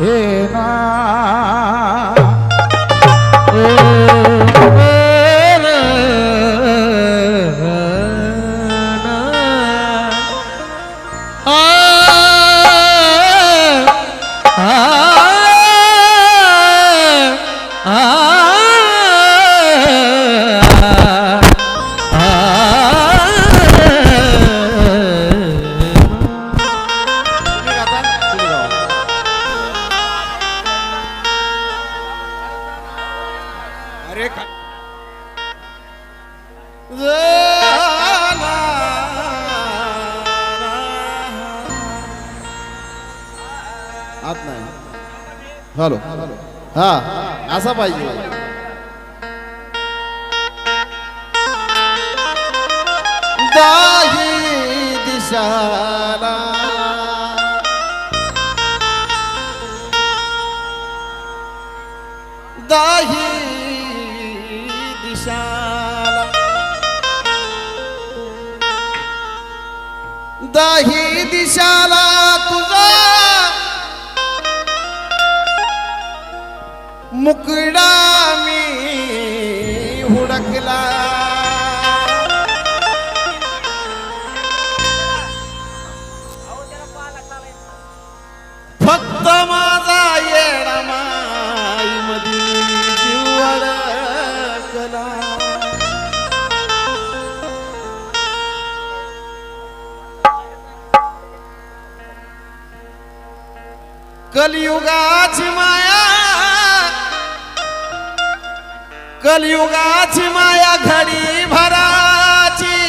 রে না आत नाही हॅलो हा असा पाहिजे दिशा दाही दिशाला तुझा मुकडा कलयुगाची माया. कलयुगाची माया घडी भराची.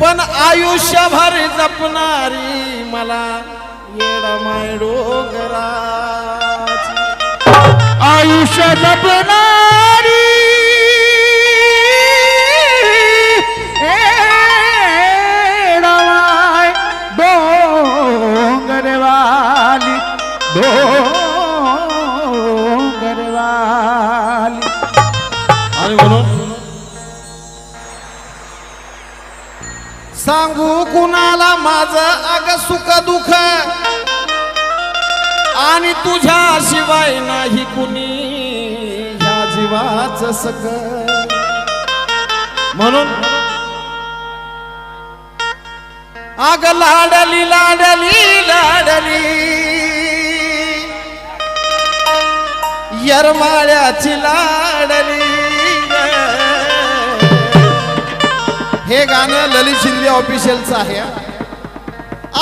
पण आयुष्यभर जपणारी मला येडा माय आयुष्य जपणारी माझं अग सुख दुःख. आणि तुझ्या शिवाय नाही कुणी ह्या जीवाच सग म्हणून अग लाडली लाडली लाडली. यरमाळ्याची लाडली. हे गाणं ललित शिंदे ऑफिशियलचं आहे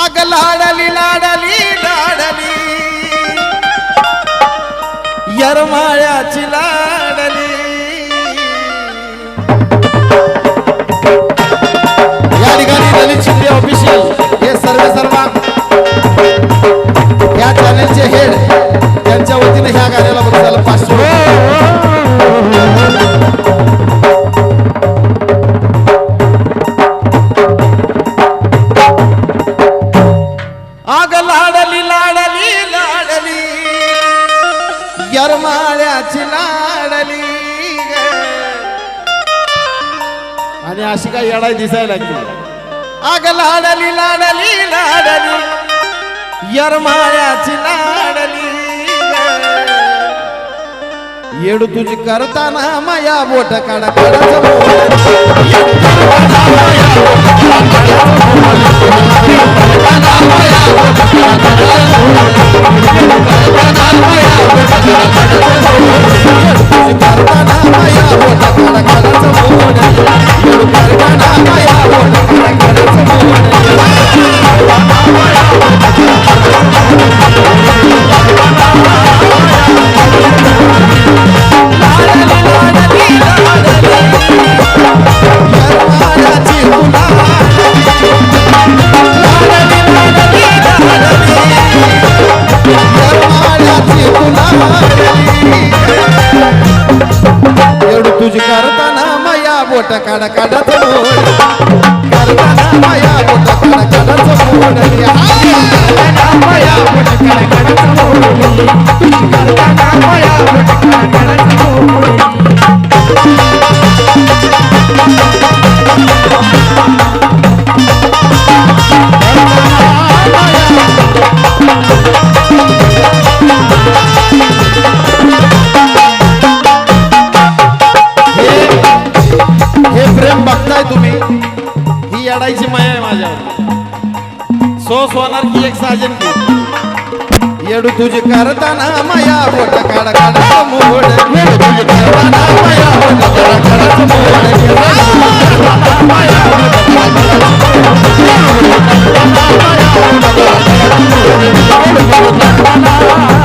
आग लाडली लाडली लाडली. यरमाळ्याची लाड अशी काय दिसायला लागली. अग लाडली लाडली लाडली यरमाळ्याची लाडली येडू तुझी करताना माया बोट काढा काढाचं माया बोट काढा काढाच मोड करताना माया बोट काढा काढाच मोड करताना माया बोट काढा काढाच मोड करताना माया बोट काढा एक साजन की येडू तुझी करताना माया बोट काढ काढ मोड. येडू तुझी करताना माया बोट काढ काढ मोड. माया बोट काढ काढ मोड माया बोट काढ काढ मोड.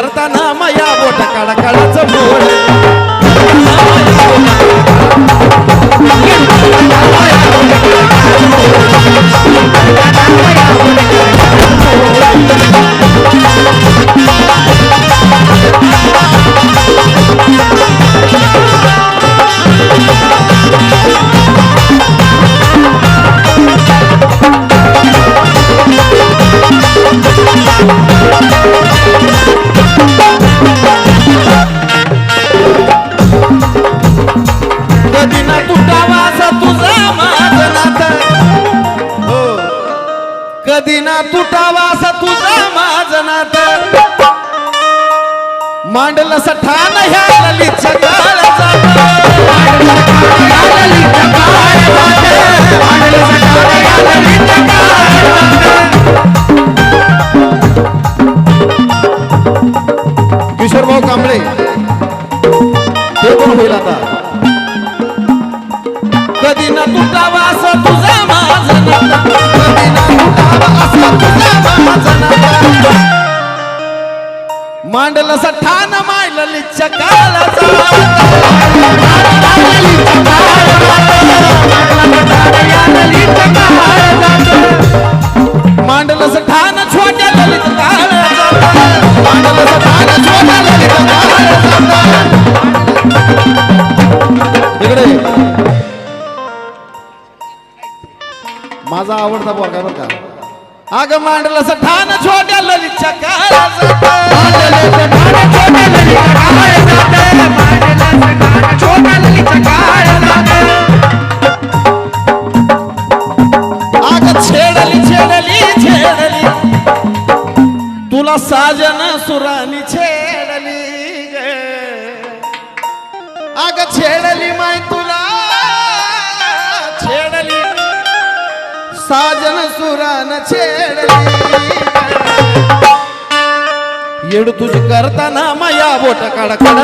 मारताना माया बोट कडकडाच मोळ मांडलं मांडलं ठाण मायलं चकाळाचा मांडलस ठाण छोट्या ललित काळाचा मांडलं सठान छोट्या ललित काळाचा इकडे माझा आवडता बोगा बरं का. आग मांडलं सठान छोट्या ललितच्या अग साजन सुरान छेडली येड तुझ करताना माया बोट काढ काढ